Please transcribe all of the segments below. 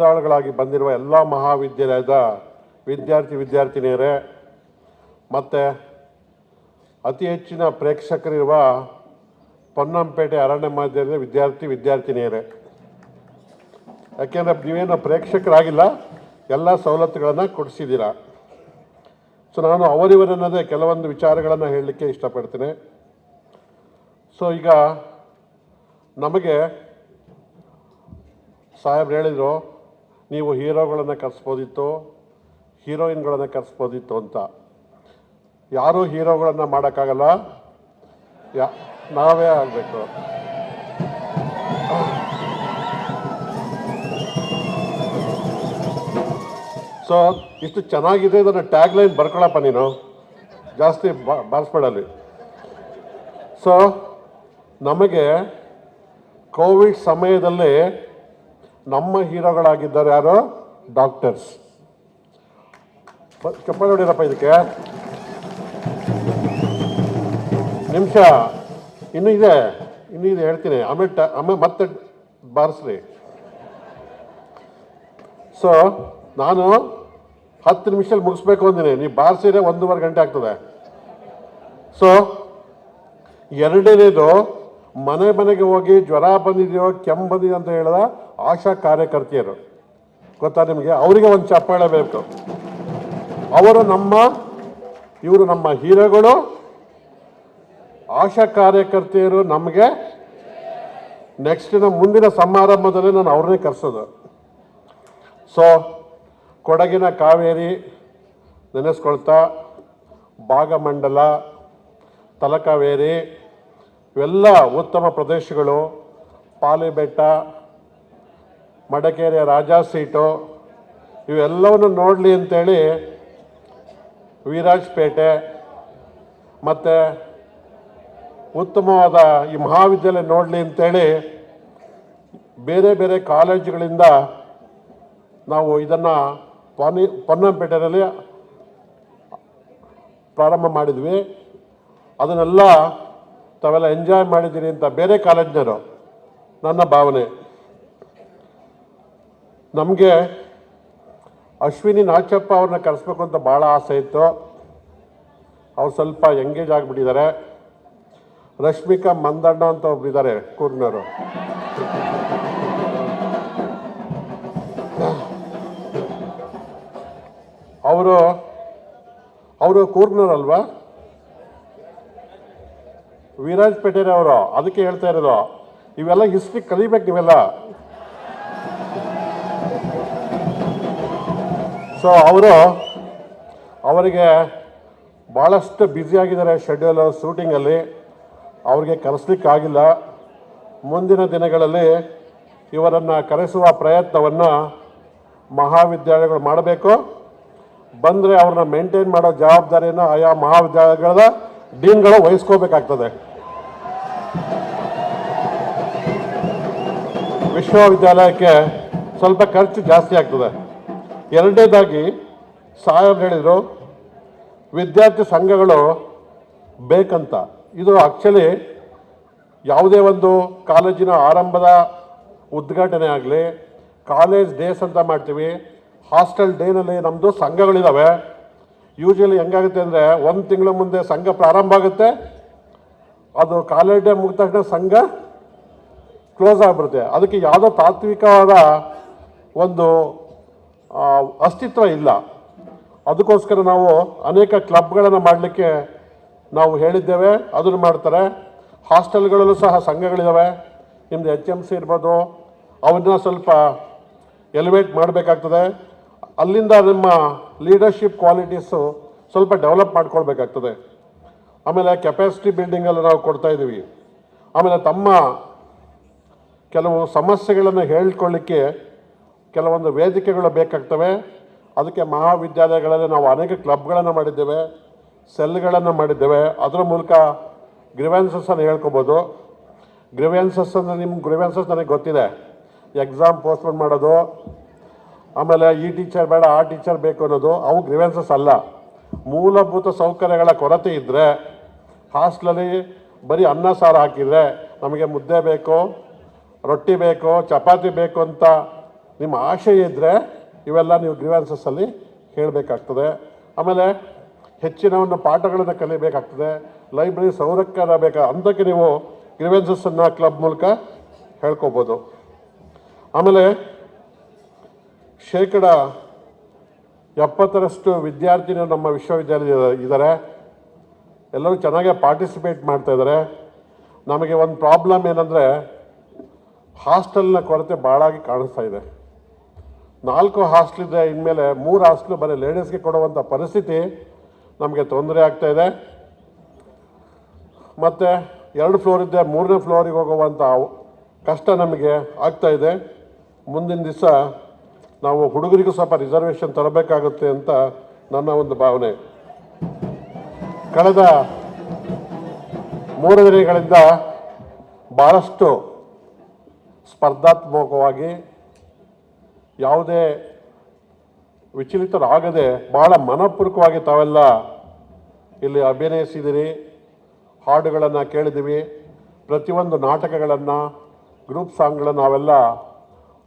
ಸ್ಪರ್ಧಾಳುಗಳಾಗಿ ಬಂದಿರುವ ಎಲ್ಲ ಮಹಾವಿದ್ಯಾಲಯದ ವಿದ್ಯಾರ್ಥಿ ವಿದ್ಯಾರ್ಥಿನಿಯರೇ, ಮತ್ತು ಅತಿ ಹೆಚ್ಚಿನ ಪ್ರೇಕ್ಷಕರಿರುವ ಪೊನ್ನಂಪೇಟೆ ಅರಣ್ಯ ಮಾಧ್ಯಮದ ವಿದ್ಯಾರ್ಥಿ ವಿದ್ಯಾರ್ಥಿನಿಯರೇ. ಯಾಕೆಂದರೆ ನೀವೇನು ಪ್ರೇಕ್ಷಕರಾಗಿಲ್ಲ, ಎಲ್ಲ ಸವಲತ್ತುಗಳನ್ನು ಕೊಡಿಸಿದ್ದೀರಾ. ಸೊ ನಾನು ಅವರಿವರನ್ನದೇ ಕೆಲವೊಂದು ವಿಚಾರಗಳನ್ನು ಹೇಳಲಿಕ್ಕೆ ಇಷ್ಟಪಡ್ತೀನಿ. ಸೊ ಈಗ ನಮಗೆ ಸಾಹೇಬ್ರು ಹೇಳಿದರು ನೀವು ಹೀರೋಗಳನ್ನು ಕರೆಸ್ಬೋದಿತ್ತು, ಹೀರೋಯಿನ್ಗಳನ್ನು ಕರೆಸ್ಬೋದಿತ್ತು ಅಂತ. ಯಾರೂ ಹೀರೋಗಳನ್ನು ಮಾಡೋಕ್ಕಾಗಲ್ಲ. ಯಾ, ನಾವೇ ಆಗಬೇಕು. ಸೊ ಇಷ್ಟು ಚೆನ್ನಾಗಿದೆ ಇದನ್ನು ಟ್ಯಾಗ್ ಲೈನ್ ಬರ್ಕೊಳಪ್ಪ ನೀನು. ಜಾಸ್ತಿ ಬ, ಬಾರಿಸ್ಬೇಡಲ್ಲಿ. ಸೊ ನಮಗೆ ಕೋವಿಡ್ ಸಮಯದಲ್ಲಿ ನಮ್ಮ ಹೀರೋಗಳಾಗಿದ್ದಾರೆ ಯಾರು? ಡಾಕ್ಟರ್ಸ್. ಚಪ್ಪ ನೋಡಿರಪ್ಪ ಇದಕ್ಕೆ. ನಿಮಿಷ, ಇನ್ನೂ ಇದೆ ಇನ್ನೂ ಇದೆ, ಹೇಳ್ತೀನಿ. ಆಮೇಲೆ ಟ ಆಮೇಲೆ ಮತ್ತೆ ಬಾರಿಸ್ರಿ. ಸೊ ನಾನು ಹತ್ತು ನಿಮಿಷದಲ್ಲಿ ಮುಗಿಸ್ಬೇಕು ಅಂದಿನಿ. ನೀವು ಬಾರಿಸಿದ್ರೆ ಒಂದೂವರೆ ಗಂಟೆ ಆಗ್ತದೆ. ಸೊ ಎರಡನೇದು ಮನೆ ಮನೆಗೆ ಹೋಗಿ ಜ್ವರ ಬಂದಿದೆಯೋ, ಕೆಮ್ಮು ಬಂದಿದೆ ಅಂತ ಹೇಳಿದ ಆಶಾ ಕಾರ್ಯಕರ್ತೆಯರು. ಗೊತ್ತಾ ನಿಮಗೆ? ಅವರಿಗೆ ಒಂದು ಚಪ್ಪಾಳೆ ಬೇಕು ಅವರು ನಮ್ಮ, ಇವರು ನಮ್ಮ ಹೀರೋಗಳು. ಆಶಾ ಕಾರ್ಯಕರ್ತೆಯರು ನಮಗೆ ನೆಕ್ಸ್ಟಿನ ಮುಂದಿನ ಸಮಾರಂಭದಲ್ಲಿ ನಾನು ಅವ್ರನ್ನೇ ಕರೆಸೋದು. ಸೊ ಕೊಡಗಿನ ಕಾವೇರಿ ನೆನೆಸ್ಕೊಳ್ತಾ, ಭಾಗಮಂಡಲ, ತಲಕಾವೇರಿ ಇವೆಲ್ಲ ಉತ್ತಮ ಪ್ರದೇಶಗಳು, ಪಾಲಿಬೆಟ್ಟ ಮಡಕೇರಿಯ ರಾಜಾ ಸೀಟು, ಇವೆಲ್ಲವನ್ನು ನೋಡಲಿ ಅಂತೇಳಿ ವೀರಾಜಪೇಟೆ ಮತ್ತು ಉತ್ತಮವಾದ ಈ ಮಹಾವಿದ್ಯಾಲಯ ನೋಡಲಿ ಅಂತೇಳಿ ಬೇರೆ ಬೇರೆ ಕಾಲೇಜುಗಳಿಂದ ನಾವು ಇದನ್ನು ಪೊನ್ನಿ ಪೊನ್ನಂಪೇಟೆಯಲ್ಲಿ ಪ್ರಾರಂಭ ಮಾಡಿದ್ವಿ. ಅದನ್ನೆಲ್ಲ ತಾವೆಲ್ಲ ಎಂಜಾಯ್ ಮಾಡಿದ್ದೀರಿ ಅಂತ ಬೇರೆ ಕಾಲೇಜ್ನವರು, ನನ್ನ ಭಾವನೆ. ನಮಗೆ ಅಶ್ವಿನಿ ನಾಚಪ್ಪ ಅವ್ರನ್ನ ಕರೆಸ್ಬೇಕು ಅಂತ ಭಾಳ ಆಸೆ ಇತ್ತು. ಅವ್ರು ಸ್ವಲ್ಪ ಎಂಗೇಜ್ ಆಗಿಬಿಟ್ಟಿದ್ದಾರೆ. ರಶ್ಮಿಕಾ ಮಂದಣ್ಣ ಅಂತ ಒಬ್ರಿದ್ದಾರೆ ಕೂರ್ನವರು. ಅವರು ಅವರು ಕೂರ್ಗ್ನವ್ರಲ್ವಾ ವೀರಾಜ್ಪೇಟೆರೆ ಅವರು, ಅದಕ್ಕೆ ಹೇಳ್ತಾ ಇರೋದು, ಇವೆಲ್ಲ ಹಿಸ್ಟ್ರಿ ಕಲಿಬೇಕು ನೀವೆಲ್ಲ. ಸೊ ಅವರು, ಅವರಿಗೆ ಭಾಳಷ್ಟು ಬ್ಯುಸಿ ಆಗಿದ್ದಾರೆ ಶೆಡ್ಯೂಲು ಶೂಟಿಂಗಲ್ಲಿ ಅವ್ರಿಗೆ ಕರೆಸ್ಲಿಕ್ಕಾಗಿಲ್ಲ ಮುಂದಿನ ದಿನಗಳಲ್ಲಿ ಇವರನ್ನು ಕರೆಸುವ ಪ್ರಯತ್ನವನ್ನು ಮಹಾವಿದ್ಯಾಲಯಗಳು ಮಾಡಬೇಕು. ಬಂದರೆ ಅವ್ರನ್ನ ಮೇಂಟೈನ್ ಮಾಡೋ ಜವಾಬ್ದಾರಿಯನ್ನು ಆಯಾ ಮಹಾವಿದ್ಯಾಲಯಗಳ ಡೀನ್ಗಳು ವಹಿಸ್ಕೋಬೇಕಾಗ್ತದೆ. ವಿಶ್ವವಿದ್ಯಾಲಯಕ್ಕೆ ಸ್ವಲ್ಪ ಖರ್ಚು ಜಾಸ್ತಿ ಆಗ್ತದೆ. ಎರಡನೇದಾಗಿ ಸಾಹೇಬ್ ಹೇಳಿದರು, ವಿದ್ಯಾರ್ಥಿ ಸಂಘಗಳು ಬೇಕಂತ. ಇದು ಆ್ಯಕ್ಚುಲಿ ಯಾವುದೇ ಒಂದು ಕಾಲೇಜಿನ ಆರಂಭದ ಉದ್ಘಾಟನೆ ಆಗಲಿ ಕಾಲೇಜ್ ಡೇಸ್ ಅಂತ ಮಾಡ್ತೀವಿ ಹಾಸ್ಟೆಲ್ ಡೇನಲ್ಲಿ ನಮ್ಮದು ಸಂಘಗಳಿದ್ದಾವೆ ಯೂಶಲಿ ಹೆಂಗಾಗುತ್ತೆ ಅಂದರೆ, ಒಂದು ತಿಂಗಳ ಮುಂದೆ ಸಂಘ ಪ್ರಾರಂಭ ಆಗುತ್ತೆ ಅದು ಕಾಲೇಜ್ ಡೇ ಮುಗಿದ ತಕ್ಷಣ ಸಂಘ ಕ್ಲೋಸ್ ಆಗಿಬಿಡುತ್ತೆ. ಅದಕ್ಕೆ ಯಾವುದೋ ತಾತ್ವಿಕವಾದ ಒಂದು ಅಸ್ತಿತ್ವ ಇಲ್ಲ. ಅದಕ್ಕೋಸ್ಕರ ನಾವು ಅನೇಕ ಕ್ಲಬ್ಗಳನ್ನು ಮಾಡಲಿಕ್ಕೆ ನಾವು ಹೇಳಿದ್ದೇವೆ, ಅದನ್ನು ಮಾಡ್ತಾರೆ. ಹಾಸ್ಟೆಲ್ಗಳಲ್ಲೂ ಸಹ ಸಂಘಗಳಿದ್ದಾವೆ ನಿಮ್ಮದು ಎಚ್ ಎಂ ಸಿ ಇರ್ಬೋದು, ಅವನ್ನ ಸ್ವಲ್ಪ ಎಲಿವೇಟ್ ಮಾಡಬೇಕಾಗ್ತದೆ. ಅಲ್ಲಿಂದ ನಿಮ್ಮ ಲೀಡರ್ಶಿಪ್ ಕ್ವಾಲಿಟೀಸು ಸ್ವಲ್ಪ ಡೆವಲಪ್ ಮಾಡ್ಕೊಳ್ಬೇಕಾಗ್ತದೆ. ಆಮೇಲೆ ಕೆಪಾಸಿಟಿ ಬಿಲ್ಡಿಂಗಲ್ಲಿ ನಾವು ಕೊಡ್ತಾ ಇದ್ದೀವಿ. ಆಮೇಲೆ ತಮ್ಮ ಕೆಲವು ಸಮಸ್ಯೆಗಳನ್ನು ಹೇಳ್ಕೊಳ್ಳಿಕ್ಕೆ ಕೆಲವೊಂದು ವೇದಿಕೆಗಳು ಬೇಕಾಗ್ತವೆ. ಅದಕ್ಕೆ ಮಹಾವಿದ್ಯಾಲಯಗಳಲ್ಲಿ ನಾವು ಅನೇಕ ಕ್ಲಬ್ಗಳನ್ನು ಮಾಡಿದ್ದೇವೆ, ಸೆಲ್ಗಳನ್ನು ಮಾಡಿದ್ದೇವೆ. ಅದರ ಮೂಲಕ ಗ್ರಿವೆನ್ಸಸ್ಸನ್ನು ಹೇಳ್ಕೊಬೋದು. ಗ್ರಿವೆನ್ಸಸ್ ಅಂದರೆ ನಿಮ್ಮ ಗ್ರಿವೆನ್ಸಸ್ ನನಗೆ ಗೊತ್ತಿದೆ. ಎಕ್ಸಾಮ್ ಪೋಸ್ಟ್ಪೋನ್ ಮಾಡೋದು, ಆಮೇಲೆ ಈ ಟೀಚರ್ ಬೇಡ, ಆ ಟೀಚರ್ ಬೇಕು ಅನ್ನೋದು, ಅವು ಗ್ರಿವೆನ್ಸಸ್ ಅಲ್ಲ. ಮೂಲಭೂತ ಸೌಕರ್ಯಗಳ ಕೊರತೆ ಇದ್ದರೆ ಹಾಸ್ಟ್ಲಲ್ಲಿ ಬರೀ ಅನ್ನ ಸಾರು ಹಾಕಿದರೆ ನಮಗೆ ಮುದ್ದೆ ಬೇಕು, ರೊಟ್ಟಿ ಬೇಕು, ಚಪಾತಿ ಬೇಕು ಅಂತ ನಿಮ್ಮ ಆಶೆ ಇದ್ದರೆ ಇವೆಲ್ಲ ನೀವು ಗ್ರೀವೆನ್ಸಸ್ಸಲ್ಲಿ ಹೇಳಬೇಕಾಗ್ತದೆ. ಆಮೇಲೆ ಹೆಚ್ಚಿನವನ್ನು ಪಾಠಗಳನ್ನು ಕಲಿಬೇಕಾಗ್ತದೆ. ಲೈಬ್ರರಿ ಸೌರಕ್ಕಾರ ಬೇಕಾ ಅಂತಕ್ಕೆ ನೀವು ಗ್ರೀವೆನ್ಸಸ್ಸನ್ನು ಕ್ಲಬ್ ಮೂಲಕ ಹೇಳ್ಕೊಬೋದು. ಆಮೇಲೆ ಶೇಕಡ ಎಪ್ಪತ್ತರಷ್ಟು ವಿದ್ಯಾರ್ಥಿನಿಯರು ನಮ್ಮ ವಿಶ್ವವಿದ್ಯಾಲಯ ಇದ್ದಾರೆ. ಎಲ್ಲರೂ ಚೆನ್ನಾಗೇ ಪಾರ್ಟಿಸಿಪೇಟ್ ಮಾಡ್ತಾ ಇದ್ದಾರೆ. ನಮಗೆ ಒಂದು ಪ್ರಾಬ್ಲಮ್ ಏನಂದರೆ ಹಾಸ್ಟೆಲ್ನ ಕೊರತೆ ಭಾಳಾಗಿ ಕಾಣಿಸ್ತಾ ಇದೆ. ನಾಲ್ಕು ಹಾಸ್ಟೆಲ್ ಇದೆ ಇನ್ಮೇಲೆ ಮೂರು ಹಾಸ್ಟೆಲ್ ಬರೀ ಲೇಡೀಸ್ಗೆ ಕೊಡುವಂಥ ಪರಿಸ್ಥಿತಿ ನಮಗೆ ತೊಂದರೆ ಆಗ್ತಾ ಇದೆ. ಮತ್ತು ಎರಡು ಫ್ಲೋರ್ ಇದ್ದೆ ಮೂರನೇ ಫ್ಲೋರಿಗೆ ಹೋಗುವಂಥ ಕಷ್ಟ ನಮಗೆ ಆಗ್ತಾ ಇದೆ. ಮುಂದಿನ ದಿವಸ ನಾವು ಹುಡುಗರಿಗೂ ಸ್ವಲ್ಪ ರಿಸರ್ವೇಷನ್ ತರಬೇಕಾಗುತ್ತೆ ಅಂತ ನನ್ನ ಒಂದು ಭಾವನೆ. ಕಳೆದ ಮೂರು ದಿನಗಳಿಂದ ಭಾಳಷ್ಟು ಸ್ಪರ್ಧಾತ್ಮಕವಾಗಿ ಯಾವುದೇ ವಿಚಲಿತರಾಗದೆ ಭಾಳ ಮನಪೂರ್ವಕವಾಗಿ ತಾವೆಲ್ಲ ಇಲ್ಲಿ ಅಭಿನಯಿಸಿದಿರಿ. ಹಾಡುಗಳನ್ನು ಕೇಳಿದ್ದೀವಿ ಪ್ರತಿಯೊಂದು ನಾಟಕಗಳನ್ನು ಗ್ರೂಪ್ ಸಾಂಗ್ಗಳನ್ನು ನಾವೆಲ್ಲ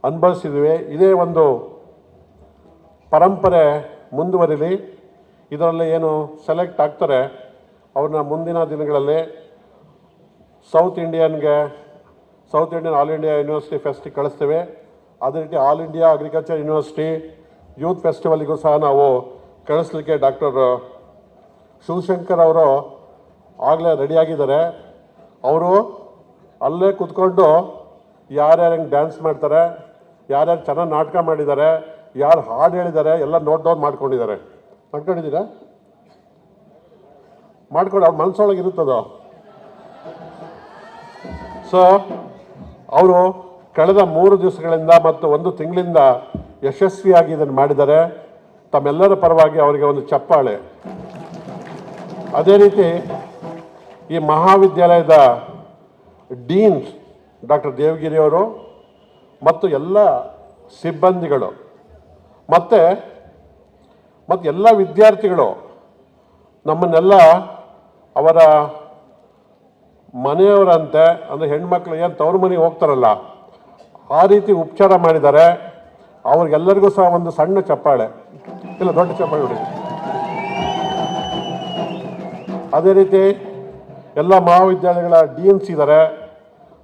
ಅನುಭವಿಸಿದ್ದೀವಿ ಇದೇ ಒಂದು ಪರಂಪರೆ ಮುಂದುವರಿಲಿ. ಇದರಲ್ಲಿ ಏನು ಸೆಲೆಕ್ಟ್ ಆಗ್ತಾರೆ, ಅವ್ರನ್ನ ಮುಂದಿನ ದಿನಗಳಲ್ಲಿ south ಇಂಡಿಯನ್ಗೆ, south Indian all India university ಫೆಸ್ಟಿಗೆ ಕಳಿಸ್ತೇವೆ. ಅದೇ ರೀತಿ all India agriculture university youth ಫೆಸ್ಟಿವಲ್ಗೂ ಸಹ ನಾವು ಕಳಿಸ್ಲಿಕ್ಕೆ ಡಾಕ್ಟರ್ ಶಿವಶಂಕರ್ ಅವರು ಆಗಲೇ ರೆಡಿಯಾಗಿದ್ದಾರೆ. ಅವರು ಅಲ್ಲೇ ಕೂತ್ಕೊಂಡು ಯಾರ್ಯಾರು ಹೆಂಗೆ ಡ್ಯಾನ್ಸ್ ಮಾಡ್ತಾರೆ ಯಾರ್ಯಾರು ಚೆನ್ನಾಗಿ ನಾಟಕ ಮಾಡಿದ್ದಾರೆ, ಯಾರು ಹಾಡು ಹೇಳಿದ್ದಾರೆ, ಎಲ್ಲ ನೋಟ್ ಡೌನ್ ಮಾಡ್ಕೊಂಡಿದ್ದಾರೆ. ಮಾಡ್ಕೊಂಡಿದ್ದೀರಾ? ಮಾಡ್ಕೊಂಡು ಅವ್ರ ಮನಸ್ಸೊಳಗೆ ಇರುತ್ತದೋ? ಸೊ ಅವರು ಕಳೆದ ಮೂರು ದಿವಸಗಳಿಂದ ಮತ್ತು ಒಂದು ತಿಂಗಳಿಂದ ಯಶಸ್ವಿಯಾಗಿ ಇದನ್ನು ಮಾಡಿದ್ದಾರೆ. ತಮ್ಮೆಲ್ಲರ ಪರವಾಗಿ ಅವರಿಗೆ ಒಂದು ಚಪ್ಪಾಳೆ. ಅದೇ ರೀತಿ ಈ ಮಹಾವಿದ್ಯಾಲಯದ ಡೀನ್ಸ್ ಡಾಕ್ಟರ್ ದೇವಗಿರಿ ಅವರು ಮತ್ತು ಎಲ್ಲ ಸಿಬ್ಬಂದಿಗಳು, ಮತ್ತು ಮತ್ತು ಎಲ್ಲ ವಿದ್ಯಾರ್ಥಿಗಳು, ನಮ್ಮನ್ನೆಲ್ಲ ಅವರ ಮನೆಯವರಂತೆ, ಅಂದರೆ ಹೆಣ್ಮಕ್ಳು ಏನು ತವ್ರ ಮನೆಗೆ ಹೋಗ್ತಾರಲ್ಲ, ಆ ರೀತಿ ಉಪಚಾರ ಮಾಡಿದ್ದಾರೆ ಅವ್ರಿಗೆಲ್ಲರಿಗೂ ಸಹ ಒಂದು ಸಣ್ಣ ಚಪ್ಪಾಳೆ, ಇಲ್ಲ ದೊಡ್ಡ ಚಪ್ಪಾಳೆ ಹೊಡಿ ಅದೇ ರೀತಿ ಎಲ್ಲ ಮಹಾವಿದ್ಯಾಲಯಗಳ ಡಿ ಎನ್ಸ್ ಇದ್ದಾರೆ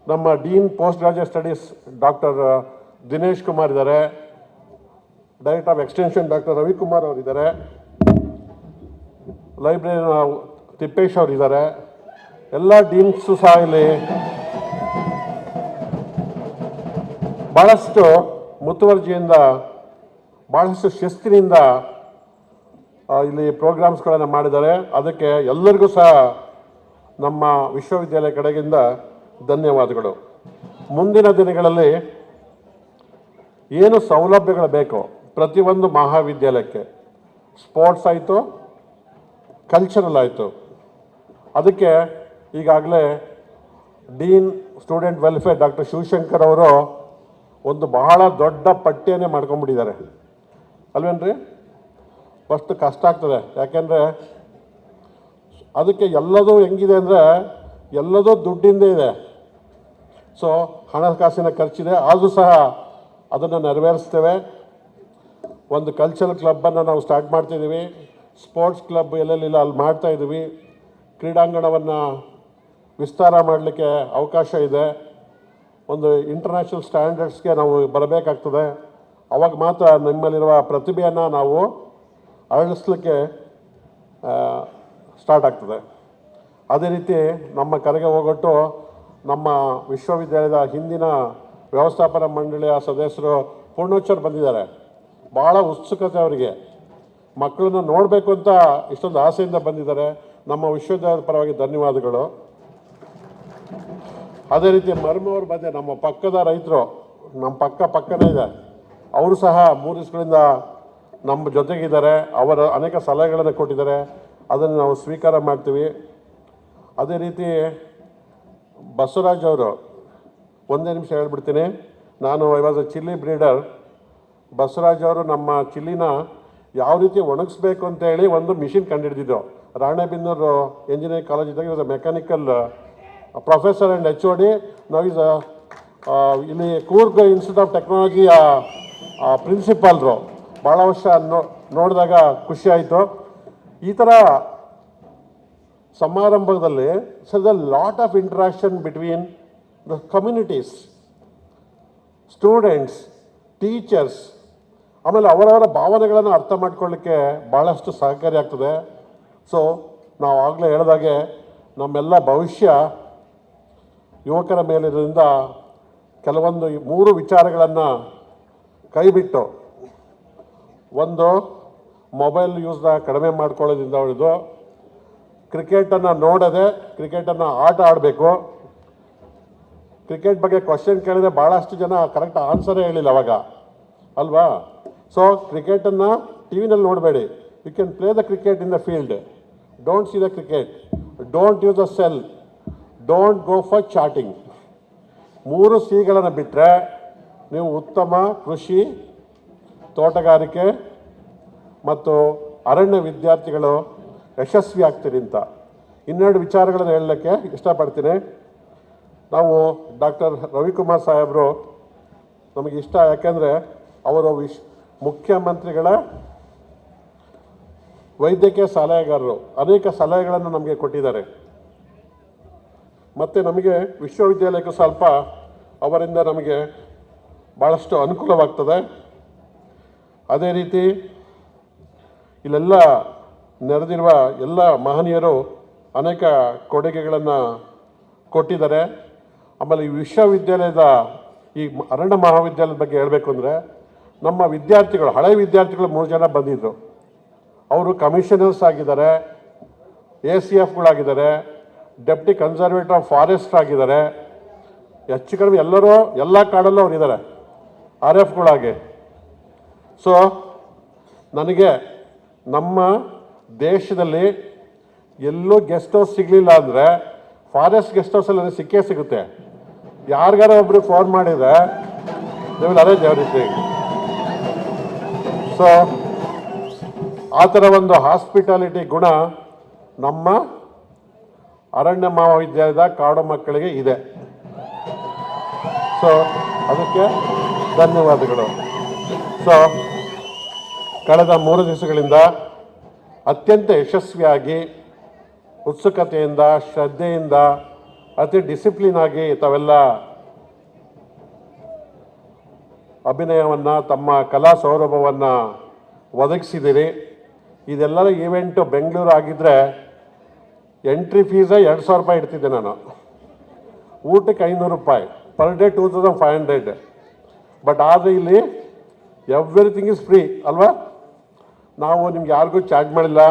ನಮ್ಮ dean post graduate studies doctor Dinesh Kumar ಇದ್ದಾರೆ. Director of extension doctor Ravikumar ಅವರಿದ್ದಾರೆ ಲೈಬ್ರರಿ ತಿಪ್ಪೇಶ್ ಅವರಿದ್ದಾರೆ ಎಲ್ಲ ಡೀನ್ಸು ಸಹ ಇಲ್ಲಿ ಭಾಳಷ್ಟು ಮುತುವರ್ಜಿಯಿಂದ ಭಾಳಷ್ಟು ಶಿಸ್ತಿನಿಂದ ಇಲ್ಲಿ ಪ್ರೋಗ್ರಾಮ್ಸ್ಗಳನ್ನು ಮಾಡಿದ್ದಾರೆ. ಅದಕ್ಕೆ ಎಲ್ಲರಿಗೂ ಸಹ ನಮ್ಮ ವಿಶ್ವವಿದ್ಯಾಲಯ ಕಡೆಗಿಂದ ಧನ್ಯವಾದಗಳು. ಮುಂದಿನ ದಿನಗಳಲ್ಲಿ ಏನು ಸೌಲಭ್ಯಗಳು ಬೇಕೋ ಪ್ರತಿಯೊಂದು ಮಹಾವಿದ್ಯಾಲಯಕ್ಕೆ ಸ್ಪೋರ್ಟ್ಸ್ ಆಯಿತು ಕಲ್ಚರಲ್ ಆಯಿತು, ಅದಕ್ಕೆ ಈಗಾಗಲೇ dean student welfare doctor Shivashankar ಅವರು ಒಂದು ಬಹಳ ದೊಡ್ಡ ಪಟ್ಟಿಯನ್ನೇ ಮಾಡ್ಕೊಂಡ್ಬಿಟ್ಟಿದ್ದಾರೆ. ಅಲ್ವೇನ್ರಿ? ಫಸ್ಟ್ ಕಷ್ಟ ಆಗ್ತದೆ. ಯಾಕೆಂದರೆ ಅದಕ್ಕೆ ಎಲ್ಲದೂ ಹೆಂಗಿದೆ ಅಂದರೆ ಎಲ್ಲದೂ ದುಡ್ಡಿಂದ ಇದೆ. ಸೊ ಹಣಕಾಸಿನ ಖರ್ಚಿದೆ. ಆದರೂ ಸಹ ಅದನ್ನು ನೆರವೇರಿಸ್ತೇವೆ. ಒಂದು ಕಲ್ಚರಲ್ ಕ್ಲಬ್ಬನ್ನು ನಾವು ಸ್ಟಾರ್ಟ್ ಮಾಡ್ತಿದ್ದೀವಿ. ಸ್ಪೋರ್ಟ್ಸ್ ಕ್ಲಬ್ ಎಲ್ಲೆಲ್ಲಿಲ್ಲ ಅಲ್ಲಿ ಮಾಡ್ತಾ ಇದ್ದೀವಿ. ಕ್ರೀಡಾಂಗಣವನ್ನು ವಿಸ್ತಾರ ಮಾಡಲಿಕ್ಕೆ ಅವಕಾಶ ಇದೆ. ಒಂದು ಇಂಟರ್ನ್ಯಾಷನಲ್ ಸ್ಟ್ಯಾಂಡರ್ಡ್ಸ್ಗೆ ನಾವು ಬರಬೇಕಾಗ್ತದೆ. ಅವಾಗ ಮಾತ್ರ ನಿಮ್ಮಲ್ಲಿರುವ ಪ್ರತಿಭೆಯನ್ನು ನಾವು ಅರಳಿಸ್ಲಿಕ್ಕೆ ಸ್ಟಾರ್ಟ್ ಆಗ್ತದೆ. ಅದೇ ರೀತಿ ನಮ್ಮ ಕರೆಗೆ ಹೋಗೊಟ್ಟು ನಮ್ಮ ವಿಶ್ವವಿದ್ಯಾಲಯದ ಹಿಂದಿನ ವ್ಯವಸ್ಥಾಪನಾ ಮಂಡಳಿಯ ಸದಸ್ಯರು ಪೂರ್ಣೋಚ್ಚರ್ ಬಂದಿದ್ದಾರೆ. ಭಾಳ ಉತ್ಸುಕತೆ ಅವರಿಗೆ. ಮಕ್ಕಳನ್ನ ನೋಡಬೇಕು ಅಂತ ಇಷ್ಟೊಂದು ಆಸೆಯಿಂದ ಬಂದಿದ್ದಾರೆ. ನಮ್ಮ ವಿಶ್ವವಿದ್ಯಾಲಯದ ಪರವಾಗಿ ಧನ್ಯವಾದಗಳು. ಅದೇ ರೀತಿ ಮರ್ಮವ್ರ ಬಂದೆ ನಮ್ಮ ಪಕ್ಕದ ರೈತರು, ನಮ್ಮ ಪಕ್ಕ ಪಕ್ಕನೇ ಇದೆ. ಅವರು ಸಹ ಮೂರು ದಿವಸಗಳಿಂದ ನಮ್ಮ ಜೊತೆಗಿದ್ದಾರೆ. ಅವರ ಅನೇಕ ಸಲಹೆಗಳನ್ನು ಕೊಟ್ಟಿದ್ದಾರೆ. ಅದನ್ನು ನಾವು ಸ್ವೀಕಾರ ಮಾಡ್ತೀವಿ. ಅದೇ ರೀತಿ ಬಸವರಾಜ್ ಅವರು, ಒಂದೇ ನಿಮಿಷ ಹೇಳ್ಬಿಡ್ತೀನಿ. ನಾನು I was a chilli breeder. Basavaraj ಅವರು ನಮ್ಮ ಚಿಲ್ಲಿನ ಯಾವ ರೀತಿ ಒಣಗಿಸ್ಬೇಕು ಅಂತ ಹೇಳಿ ಒಂದು ಮಿಷಿನ್ ಕಂಡುಹಿಡಿದಿದ್ದು ರಾಣೆಬೆನ್ನೂರು ಇಂಜಿನಿಯರಿಂಗ್ ಕಾಲೇಜ್ ಇದ್ದಾಗ mechanical professor and H O D ನಾವು ಈಸ್ ಇಲ್ಲಿ ಕೂರ್ಗ್ ಇನ್ಸ್ಟಿಟ್ಯೂಟ್ ಆಫ್ ಟೆಕ್ನಾಲಜಿಯ ಪ್ರಿನ್ಸಿಪಾಲ್ರು ಭಾಳ ವರ್ಷ ನೋ, ನೋಡಿದಾಗ ಖುಷಿ ಆಯಿತು. ಈ ಥರ ಸಮಾರಂಭದಲ್ಲಿ sir the lot of interaction between the communities students teachers ಆಮೇಲೆ ಅವರವರ ಭಾವನೆಗಳನ್ನು ಅರ್ಥ ಮಾಡ್ಕೊಳ್ಳಿಕ್ಕೆ ಭಾಳಷ್ಟು ಸಹಕಾರಿ ಆಗ್ತದೆ. ಸೊ ನಾವು ಆಗಲೇ ಹೇಳಿದಾಗೆ, ನಮ್ಮೆಲ್ಲ ಭವಿಷ್ಯ ಯುವಕರ ಮೇಲಿರೋದ್ರಿಂದ ಕೆಲವೊಂದು ಮೂರು ವಿಚಾರಗಳನ್ನು ಕೈಬಿಟ್ಟು, ಒಂದು ಮೊಬೈಲ್ ಯೂಸ್ನ ಕಡಿಮೆ ಮಾಡ್ಕೊಳ್ಳೋದ್ರಿಂದ ಉಳಿದು ಕ್ರಿಕೆಟನ್ನು ನೋಡದೆ ಕ್ರಿಕೆಟನ್ನು ಆಟ ಆಡಬೇಕು. ಕ್ರಿಕೆಟ್ ಬಗ್ಗೆ ಕ್ವಶನ್ ಕೇಳಿದ್ರೆ ಭಾಳಷ್ಟು ಜನ ಕರೆಕ್ಟ್ ಆನ್ಸರೇ ಹೇಳಿಲ್ಲ ಅವಾಗ. ಅಲ್ವಾ? ಸೊ ಕ್ರಿಕೆಟನ್ನು ಟಿ ವಿನಲ್ಲಿ ನೋಡಬೇಡಿ. You can play the cricket in the field don't see the cricket don't use the cell don't go for chatting ಮೂರು ಸಿಗಳನ್ನು ಬಿಟ್ಟರೆ ನೀವು ಉತ್ತಮ ಕೃಷಿ, ತೋಟಗಾರಿಕೆ ಮತ್ತು ಅರಣ್ಯ ವಿದ್ಯಾರ್ಥಿಗಳು ಯಶಸ್ವಿ ಆಗ್ತೀರಿ ಅಂತ. ಇನ್ನೆರಡು ವಿಚಾರಗಳನ್ನು ಹೇಳಲಿಕ್ಕೆ ಇಷ್ಟಪಡ್ತೀನಿ. ನಾವು ಡಾಕ್ಟರ್ ರವಿಕುಮಾರ್ ಸಾಹೇಬರು ನಮಗೆ ಇಷ್ಟ, ಯಾಕೆಂದರೆ ಅವರು ವಿಶ್ ಮುಖ್ಯಮಂತ್ರಿಗಳ ವೈದ್ಯಕೀಯ ಸಲಹೆಗಾರರು. ಅನೇಕ ಸಲಹೆಗಳನ್ನು ನಮಗೆ ಕೊಟ್ಟಿದ್ದಾರೆ. ಮತ್ತು ನಮಗೆ ವಿಶ್ವವಿದ್ಯಾಲಯಕ್ಕೂ ಸ್ವಲ್ಪ ಅವರಿಂದ ನಮಗೆ ಭಾಳಷ್ಟು ಅನುಕೂಲವಾಗ್ತದೆ. ಅದೇ ರೀತಿ ಇಲ್ಲೆಲ್ಲ ನೆರೆದಿರುವ ಎಲ್ಲ ಮಹನೀಯರು ಅನೇಕ ಕೊಡುಗೆಗಳನ್ನು ಕೊಟ್ಟಿದ್ದಾರೆ. ಆಮೇಲೆ ಈ ವಿಶ್ವವಿದ್ಯಾಲಯದ ಈ ಅರಣ್ಯ ಮಹಾವಿದ್ಯಾಲಯದ ಬಗ್ಗೆ ಹೇಳಬೇಕು ಅಂದರೆ, ನಮ್ಮ ವಿದ್ಯಾರ್ಥಿಗಳು, ಹಳೆ ವಿದ್ಯಾರ್ಥಿಗಳು ಮೂರು ಜನ ಬಂದಿದ್ದರು ಅವರು ಕಮಿಷನರ್ಸ್ ಆಗಿದ್ದಾರೆ, ಎ ಸಿ ಎಫ್ಗಳಾಗಿದ್ದಾರೆ, ಡೆಪ್ಟಿ ಕನ್ಸರ್ವೇಟರ್ ಆಫ್ ಫಾರೆಸ್ಟ್ ಆಗಿದ್ದಾರೆ. ಹೆಚ್ಚು ಕಡಿಮೆ ಎಲ್ಲರೂ ಎಲ್ಲ ಕಾಡಲ್ಲೂ ಅವರಿದ್ದಾರೆ ಆರ್ ಎಫ್ಗಳಾಗಿ. ಸೊ ನನಗೆ ನಮ್ಮ ದೇಶದಲ್ಲಿ ಎಲ್ಲೂ ಗೆಸ್ಟ್ ಹೌಸ್ ಸಿಗಲಿಲ್ಲ ಅಂದರೆ ಫಾರೆಸ್ಟ್ ಗೆಸ್ಟ್ ಹೌಸಲ್ಲಿ ಸಿಕ್ಕೇ ಸಿಗುತ್ತೆ. ಯಾರಿಗಾರ ಒಬ್ರಿಗೆ ಫೋನ್ ಮಾಡಿದರೆ they will arrange everything so ಆ ಥರ ಒಂದು ಹಾಸ್ಪಿಟಾಲಿಟಿ ಗುಣ ನಮ್ಮ ಅರಣ್ಯ ಮಹಾವಿದ್ಯಾಲಯದ ಕಾಡು ಮಕ್ಕಳಿಗೆ ಇದೆ. ಸೊ ಅದಕ್ಕೆ ಧನ್ಯವಾದಗಳು. ಸೊ ಕಳೆದ ಮೂರು ದಿವಸಗಳಿಂದ ಅತ್ಯಂತ ಯಶಸ್ವಿಯಾಗಿ ಉತ್ಸುಕತೆಯಿಂದ, ಶ್ರದ್ಧೆಯಿಂದ, ಅತಿ ಡಿಸಿಪ್ಲಿನ್ ಆಗಿ ತಾವೆಲ್ಲ ಅಭಿನಯವನ್ನು, ತಮ್ಮ ಕಲಾ ಸೌರಭವನ್ನು ಒದಗಿಸಿದಿರಿ ಇದೆಲ್ಲರ ಈವೆಂಟು ಬೆಂಗಳೂರು ಆಗಿದ್ದರೆ ಎಂಟ್ರಿ ಫೀಸೇ ಎರಡು ಸಾವಿರ ರೂಪಾಯಿ ಇಡ್ತಿದ್ದೆ ನಾನು. ಊಟಕ್ಕೆ ಐನೂರು ರೂಪಾಯಿ. Per day two thousand five hundred but ಆದರೆ ಇಲ್ಲಿ ಎವ್ರಿಥಿಂಗ್ ಇಸ್ ಫ್ರೀ ಅಲ್ವಾ? ನಾವು ನಿಮ್ಗೆ ಯಾರಿಗೂ ಚಾರ್ಜ್ ಮಾಡಿಲ್ಲ.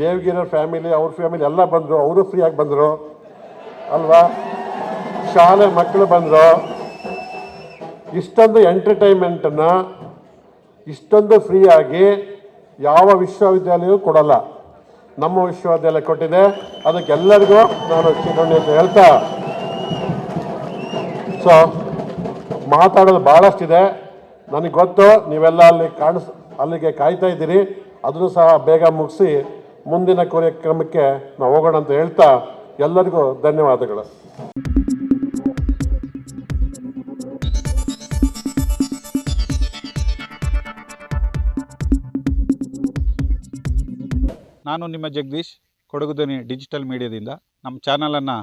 ದೇವಗಿರ ಫ್ಯಾಮಿಲಿ ಅವ್ರ ಫ್ಯಾಮಿಲಿ ಎಲ್ಲ ಬಂದರು, ಅವರು ಫ್ರೀಯಾಗಿ ಬಂದರು. ಅಲ್ವಾ? ಶಾಲೆ ಮಕ್ಕಳು ಬಂದರು. ಇಷ್ಟೊಂದು ಎಂಟರ್ಟೈನ್ಮೆಂಟನ್ನು ಇಷ್ಟೊಂದು ಫ್ರೀಯಾಗಿ ಯಾವ ವಿಶ್ವವಿದ್ಯಾಲಯವೂ ಕೊಡಲ್ಲ. ನಮ್ಮ ವಿಶ್ವವಿದ್ಯಾಲಯ ಕೊಟ್ಟಿದೆ. ಅದಕ್ಕೆಲ್ಲರಿಗೂ ನಾನು ಚಿರೋಣಿ ಅಂತ ಹೇಳ್ತಾ. ಸೊ ಮಾತಾಡೋದು ಭಾಳಷ್ಟಿದೆ ನನಗೆ ಗೊತ್ತು, ನೀವೆಲ್ಲ ಅಲ್ಲಿ ಕಾಣಿಸ್ ಅಲ್ಲಿಗೆ ಕಾಯ್ತಾ ಇದ್ದೀರಿ. ಅದನ್ನು ಸಹ ಬೇಗ ಮುಗಿಸಿ ಮುಂದಿನ ಕಾರ್ಯಕ್ರಮಕ್ಕೆ ನಾವು ಹೋಗೋಣ ಅಂತ ಹೇಳ್ತಾ ಎಲ್ಲರಿಗೂ ಧನ್ಯವಾದಗಳು. ನಾನು ನಿಮ್ಮ ಜಗದೀಶ್ ಕೊಡಗುದನಿ ಡಿಜಿಟಲ್ ಮೀಡಿಯಾದಿಂದ. ನಮ್ಮ ಚಾನಲನ್ನು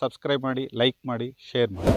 ಸಬ್ಸ್ಕ್ರೈಬ್ ಮಾಡಿ, ಲೈಕ್ ಮಾಡಿ, ಶೇರ್ ಮಾಡಿ.